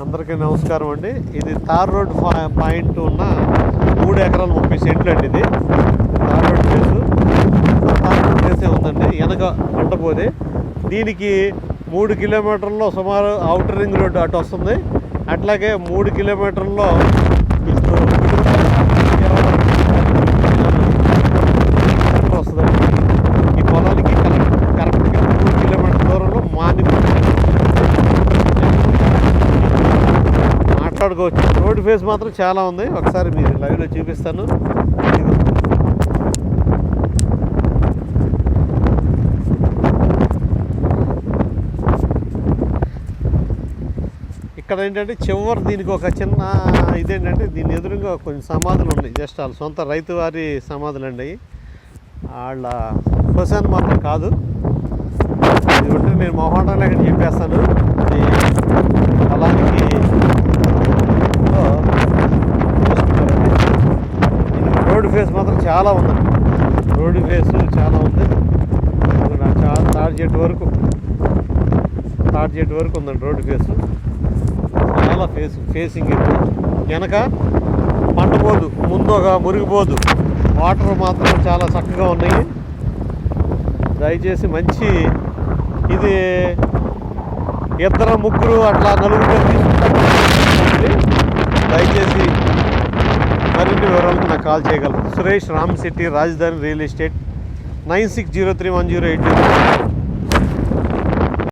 అందరికీ నమస్కారం అండి. ఇది తార్ రోడ్ పాయింట్ ఉన్న మూడు ఎకరాలు ముప్పై సెంట్లు అండి ఇది. Tar road place tar road ప్లేసే ఉందండి. వెనక పంట దీనికి మూడు కిలోమీటర్లో సుమారు అవుటర్ రింగ్ రోడ్డు అటు వస్తుంది. అట్లాగే మూడు కిలోమీటర్లో ఇటు మాట్లాడుకోవచ్చు. రోడ్ ఫేస్ మాత్రం చాలా ఉంది. ఒకసారి మీరు లైవ్లో చూపిస్తాను. ఇక్కడ ఏంటంటే చివరి దీనికి ఒక చిన్న ఇదేంటంటే దీని ఎదురుగా కొన్ని సమాధులు ఉన్నాయి. జస్ట్ వాళ్ళ సొంత రైతు వారి సమాధులు అండి వాళ్ళ క్వశ్చన్ మాత్రం కాదు. ఇది ఉంటే నేను మొహాటం లేకుండా చెప్పేస్తాను అలాగే పొలానికి లో చూస్తున్నారండి. ఇది రోడ్డు ఫేస్ మాత్రం చాలా ఉందండి రోడ్డు ఫేస్ చాలా ఉంది. నా చాలా తాడి చెట్టు వరకు. తాడి చెట్టు వరకు ఉందండి రోడ్డు ఫేస్. చాలా ఫేస్ ఫేసింగ్ వెనక పంటపోదు ముందుగా మురిగిపోదు. వాటర్ మాత్రం చాలా చక్కగా ఉన్నాయి. దయచేసి మంచి ఇది ఇద్దరు ముగ్గురు అట్లా నలుగురు తీసుకుంటారు దయచేసి కాల్ చేయగలరు. Suresh Ram Shetty Rajadhani real estate. Nine six zero three one zero eight zero.